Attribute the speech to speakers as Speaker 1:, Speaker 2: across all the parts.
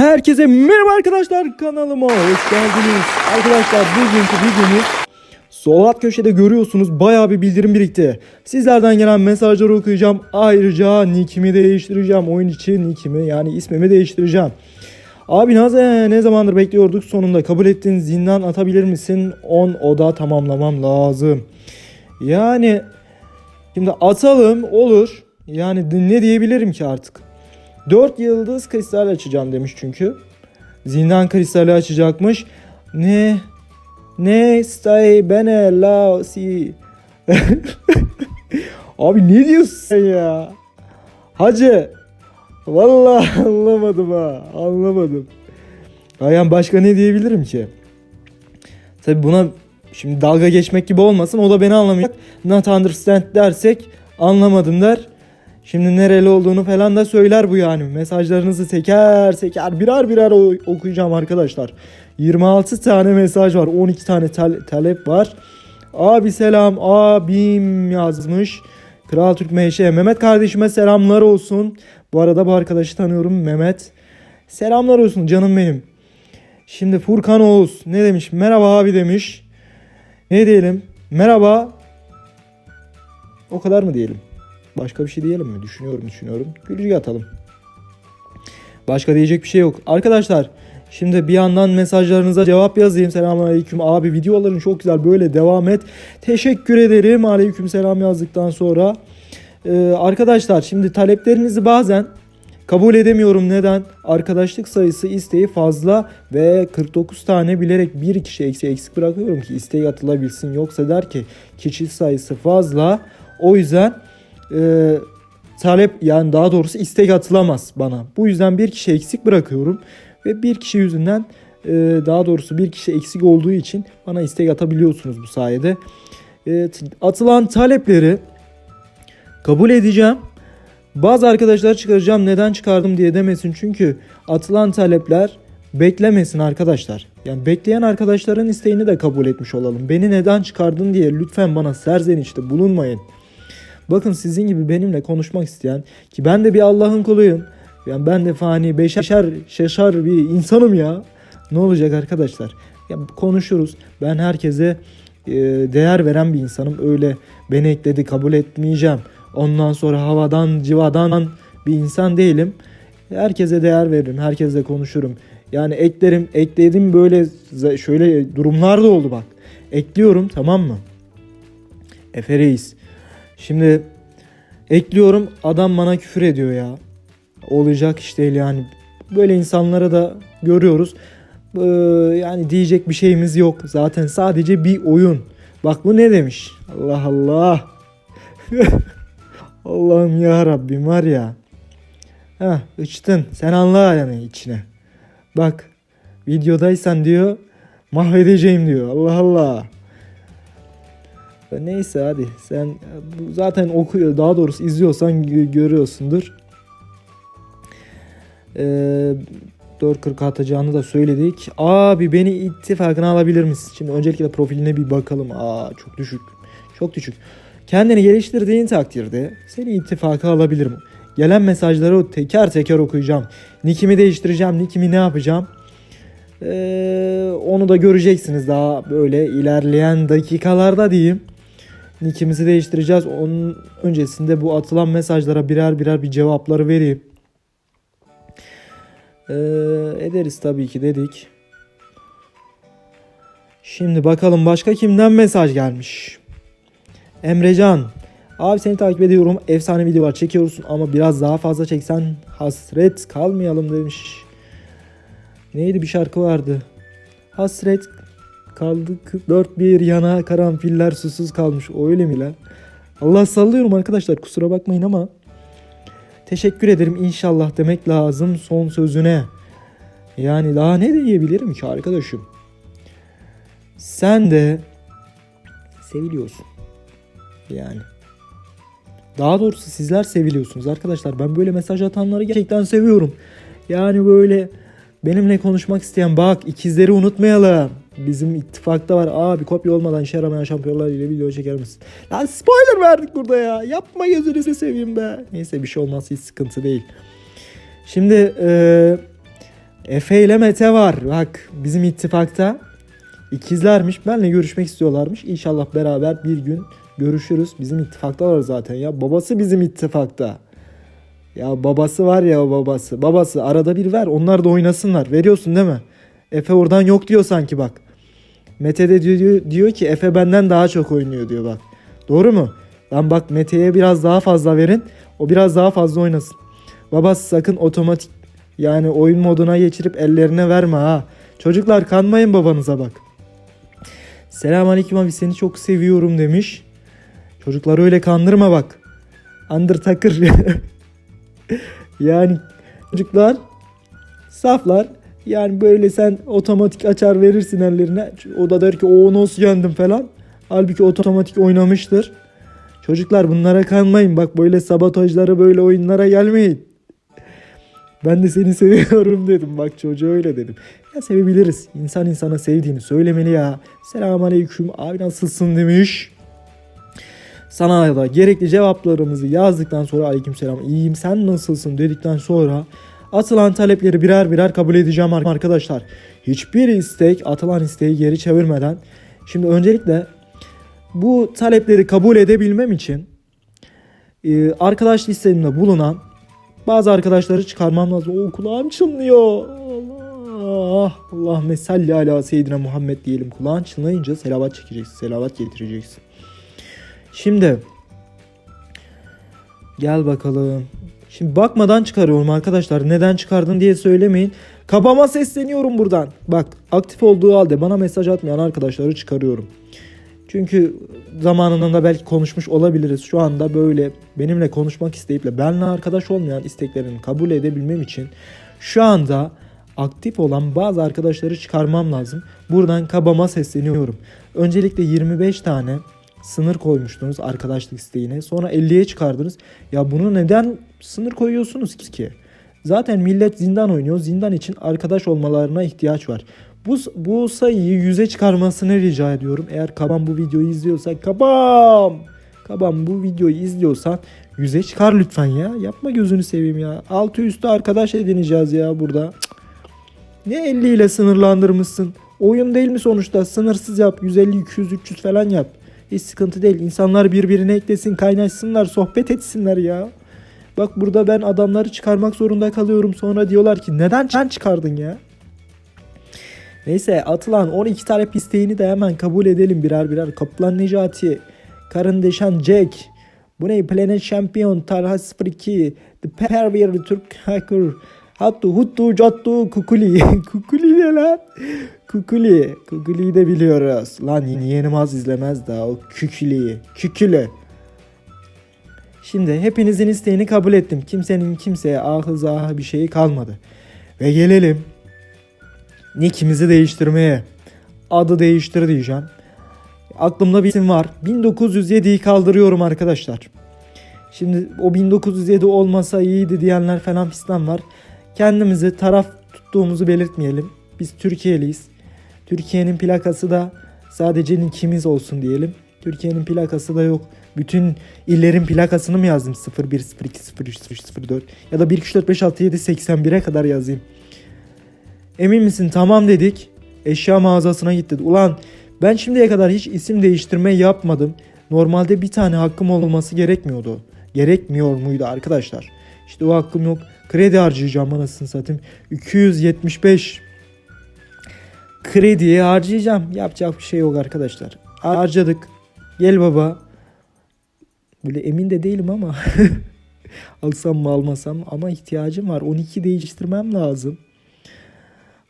Speaker 1: Herkese merhaba arkadaşlar kanalıma hoş geldiniz. Arkadaşlar bugünkü videomuz sol alt köşede görüyorsunuz bayağı bir bildirim birikti. Sizlerden gelen mesajları okuyacağım. Ayrıca nickimi değiştireceğim. Oyun için nickimi yani ismimi değiştireceğim. Abi Naze ne zamandır bekliyorduk sonunda kabul ettin zindan atabilir misin? 10 oda tamamlamam lazım. Yani şimdi atalım olur. Yani ne diyebilirim ki artık? 4 yıldız kristal açacağım demiş çünkü. Zindan kristali açacakmış. Ne? Ne stay bene la si. Abi ne diyorsun sen ya? Hacı. Vallahi anlamadım ha. Anlamadım. Ayhan başka ne diyebilirim ki? Tabi buna şimdi dalga geçmek gibi olmasın. O da beni anlamayacak. Not understand dersek anlamadım der. Şimdi nereli olduğunu falan da söyler bu yani. Mesajlarınızı teker teker birer birer okuyacağım arkadaşlar. 26 tane mesaj var. 12 tane tal- talep var. Abi selam abim yazmış. Kral Türk Meşe. Mehmet kardeşime selamlar olsun. Bu arada bu arkadaşı tanıyorum Mehmet. Selamlar olsun canım benim. Şimdi Furkan Oğuz ne demiş? Merhaba abi demiş. Ne diyelim? Merhaba. O kadar mı diyelim? Başka bir şey diyelim mi? Düşünüyorum düşünüyorum. Gülücük atalım. Başka diyecek bir şey yok. Arkadaşlar şimdi bir yandan mesajlarınıza cevap yazayım. Selamünaleyküm abi videoların çok güzel böyle devam et. Teşekkür ederim. Aleyküm selam yazdıktan sonra. Ee, arkadaşlar şimdi taleplerinizi bazen kabul edemiyorum. Neden? Arkadaşlık sayısı isteği fazla ve 49 tane bilerek bir kişi eksi eksik bırakıyorum ki isteği atılabilsin. Yoksa der ki kişi sayısı fazla. O yüzden e, talep yani daha doğrusu istek atılamaz bana. Bu yüzden bir kişi eksik bırakıyorum ve bir kişi yüzünden e, daha doğrusu bir kişi eksik olduğu için bana istek atabiliyorsunuz bu sayede. E, atılan talepleri kabul edeceğim. Bazı arkadaşlar çıkaracağım neden çıkardım diye demesin çünkü atılan talepler beklemesin arkadaşlar. Yani bekleyen arkadaşların isteğini de kabul etmiş olalım. Beni neden çıkardın diye lütfen bana serzenişte bulunmayın. Bakın sizin gibi benimle konuşmak isteyen ki ben de bir Allah'ın kuluyum. Yani ben de fani beşer şeşar bir insanım ya. Ne olacak arkadaşlar? Ya konuşuruz. Ben herkese e, değer veren bir insanım. Öyle beni ekledi kabul etmeyeceğim. Ondan sonra havadan civadan bir insan değilim. Herkese değer veririm. Herkesle konuşurum. Yani eklerim. Ekledim böyle şöyle durumlar da oldu bak. Ekliyorum tamam mı? Efe Reis. Şimdi ekliyorum adam bana küfür ediyor ya. Olacak iş değil yani. Böyle insanlara da görüyoruz. Ee, yani diyecek bir şeyimiz yok. Zaten sadece bir oyun. Bak bu ne demiş? Allah Allah. Allah'ım ya Rabbim var ya. Heh içtin. Sen anla yani içine. Bak videodaysan diyor mahvedeceğim diyor. Allah Allah. Neyse hadi sen zaten okuyor daha doğrusu izliyorsan gö- görüyorsundur. Ee, 4.40 atacağını da söyledik. Abi beni ittifakına alabilir misin? Şimdi öncelikle profiline bir bakalım. Aa çok düşük. Çok düşük. Kendini geliştirdiğin takdirde seni ittifaka alabilirim. Gelen mesajları teker teker okuyacağım. Nickimi değiştireceğim. Nickimi ne yapacağım? Ee, onu da göreceksiniz daha böyle ilerleyen dakikalarda diyeyim. Nickimizi değiştireceğiz. Onun öncesinde bu atılan mesajlara birer birer bir cevapları vereyim. Ee, ederiz tabii ki dedik. Şimdi bakalım başka kimden mesaj gelmiş. Emrecan. Abi seni takip ediyorum. Efsane videolar çekiyorsun ama biraz daha fazla çeksen hasret kalmayalım demiş. Neydi bir şarkı vardı. Hasret kaldık dört bir yana karanfiller susuz kalmış. Öyle mi lan? Allah sallıyorum arkadaşlar kusura bakmayın ama teşekkür ederim inşallah demek lazım son sözüne. Yani daha ne diyebilirim ki arkadaşım? Sen de seviliyorsun. Yani. Daha doğrusu sizler seviliyorsunuz arkadaşlar. Ben böyle mesaj atanları gerçekten seviyorum. Yani böyle benimle konuşmak isteyen bak ikizleri unutmayalım. Bizim ittifakta var. Abi kopya olmadan işe yaramayan şampiyonlar ile video çeker misin? Lan spoiler verdik burada ya. Yapma gözünüzü seveyim be. Neyse bir şey olmaz hiç sıkıntı değil. Şimdi eee Efe ile Mete var. Bak bizim ittifakta ikizlermiş. Benle görüşmek istiyorlarmış. İnşallah beraber bir gün görüşürüz. Bizim ittifakta var zaten ya. Babası bizim ittifakta. Ya babası var ya babası. Babası arada bir ver. Onlar da oynasınlar. Veriyorsun değil mi? Efe oradan yok diyor sanki bak. Mete de diyor, diyor ki Efe benden daha çok oynuyor diyor bak. Doğru mu? Lan bak Mete'ye biraz daha fazla verin. O biraz daha fazla oynasın. Babası sakın otomatik yani oyun moduna geçirip ellerine verme ha. Çocuklar kanmayın babanıza bak. Selamünaleyküm abi seni çok seviyorum demiş. Çocukları öyle kandırma bak. Undertaker. yani çocuklar saflar. Yani böyle sen otomatik açar verirsin ellerine. O da der ki o nasıl yendim falan. Halbuki otomatik oynamıştır. Çocuklar bunlara kanmayın. Bak böyle sabotajlara böyle oyunlara gelmeyin. Ben de seni seviyorum dedim. Bak çocuğa öyle dedim. Ya sevebiliriz. İnsan insana sevdiğini söylemeli ya. Selamünaleyküm abi nasılsın demiş. Sana da gerekli cevaplarımızı yazdıktan sonra aleykümselam iyiyim sen nasılsın dedikten sonra atılan talepleri birer birer kabul edeceğim arkadaşlar. Hiçbir istek atılan isteği geri çevirmeden. Şimdi öncelikle bu talepleri kabul edebilmem için e, arkadaş listemde bulunan bazı arkadaşları çıkarmam lazım. O kulağım çınlıyor. Allah. Allah mesalli ala seyyidina Muhammed diyelim. Kulağın çınlayınca selavat çekeceksin. Selavat getireceksin. Şimdi gel bakalım. Şimdi bakmadan çıkarıyorum arkadaşlar. Neden çıkardın diye söylemeyin. Kabama sesleniyorum buradan. Bak aktif olduğu halde bana mesaj atmayan arkadaşları çıkarıyorum. Çünkü zamanında belki konuşmuş olabiliriz. Şu anda böyle benimle konuşmak isteyip de benimle arkadaş olmayan isteklerini kabul edebilmem için şu anda aktif olan bazı arkadaşları çıkarmam lazım. Buradan kabama sesleniyorum. Öncelikle 25 tane sınır koymuştunuz arkadaşlık isteğine. Sonra 50'ye çıkardınız. Ya bunu neden sınır koyuyorsunuz ki? Zaten millet zindan oynuyor. Zindan için arkadaş olmalarına ihtiyaç var. Bu, bu sayıyı 100'e çıkarmasını rica ediyorum. Eğer Kabam bu videoyu izliyorsa Kabam! Kabam bu videoyu izliyorsan 100'e çıkar lütfen ya. Yapma gözünü seveyim ya. Altı üstü arkadaş edineceğiz ya burada. Cık. Ne 50 ile sınırlandırmışsın? Oyun değil mi sonuçta? Sınırsız yap. 150, 200, 300 falan yap. Hiç sıkıntı değil. İnsanlar birbirine eklesin, kaynaşsınlar, sohbet etsinler ya. Bak burada ben adamları çıkarmak zorunda kalıyorum. Sonra diyorlar ki neden sen çıkardın ya? Neyse atılan 12 tane isteğini de hemen kabul edelim birer birer. Kaplan Necati, Karın Deşan Jack, bu ne? Planet Champion, Tarha 02, The Perver, Türk Hacker, Hattu, Huttu, Cattu, Kukuli. Kukuli ne lan? Kukuli. Kukuli'yi de biliyoruz. Lan yeğenim az izlemez daha o Küküli'yi. Kükülü. Şimdi hepinizin isteğini kabul ettim. Kimsenin kimseye ahı zahı bir şeyi kalmadı. Ve gelelim nickimizi değiştirmeye. Adı değiştir diyeceğim. Aklımda bir isim var. 1907'yi kaldırıyorum arkadaşlar. Şimdi o 1907 olmasa iyiydi diyenler falan fistan var. Kendimizi taraf tuttuğumuzu belirtmeyelim. Biz Türkiye'liyiz. Türkiye'nin plakası da sadece nickimiz olsun diyelim. Türkiye'nin plakası da yok. Bütün illerin plakasını mı yazdım? 01, 02, 03, 03, 04 ya da 1, 2, 3, 4, 5, 6, 7, 81'e kadar yazayım. Emin misin? Tamam dedik. Eşya mağazasına git dedi. Ulan ben şimdiye kadar hiç isim değiştirme yapmadım. Normalde bir tane hakkım olması gerekmiyordu. Gerekmiyor muydu arkadaşlar? İşte o hakkım yok. Kredi harcayacağım anasını satayım. 275 krediye harcayacağım. Yapacak bir şey yok arkadaşlar. Harcadık. Gel baba. Böyle emin de değilim ama. Alsam mı almasam ama ihtiyacım var. 12 değiştirmem lazım.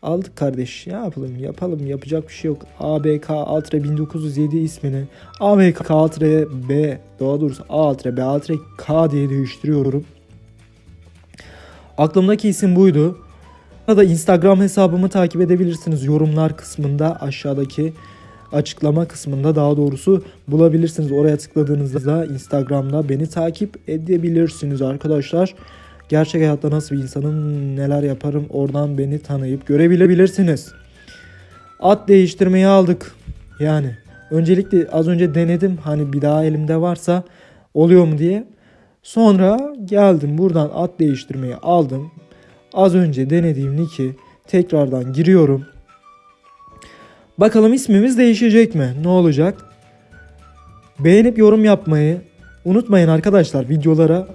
Speaker 1: Aldık kardeş. Ne yapalım? Yapalım. Yapacak bir şey yok. ABK Altre 1907 ismini ABK Altre B daha doğrusu A Altre B Altre K diye değiştiriyorum. Aklımdaki isim buydu. Ya da Instagram hesabımı takip edebilirsiniz. Yorumlar kısmında aşağıdaki açıklama kısmında daha doğrusu bulabilirsiniz. Oraya tıkladığınızda Instagram'da beni takip edebilirsiniz arkadaşlar. Gerçek hayatta nasıl bir insanım, neler yaparım oradan beni tanıyıp görebilebilirsiniz. At değiştirmeyi aldık. Yani öncelikle az önce denedim hani bir daha elimde varsa oluyor mu diye. Sonra geldim buradan at değiştirmeyi aldım. Az önce denediğim nick'i Tekrardan giriyorum. Bakalım ismimiz değişecek mi? Ne olacak? Beğenip yorum yapmayı unutmayın arkadaşlar videolara.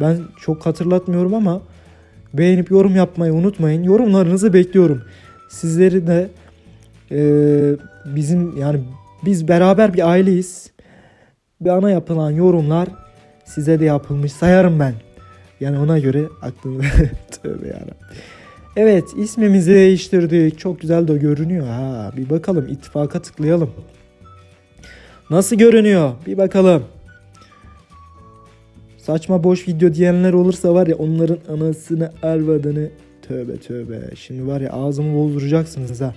Speaker 1: Ben çok hatırlatmıyorum ama beğenip yorum yapmayı unutmayın. Yorumlarınızı bekliyorum. Sizleri de eee, bizim yani biz beraber bir aileyiz. Bana yapılan yorumlar size de yapılmış sayarım ben. Yani ona göre aklımda tövbe yarabbim. Evet ismimizi değiştirdik. Çok güzel de görünüyor ha. Bir bakalım ittifaka tıklayalım. Nasıl görünüyor? Bir bakalım. Saçma boş video diyenler olursa var ya onların anasını arvadını tövbe tövbe. Şimdi var ya ağzımı bozduracaksınız ha.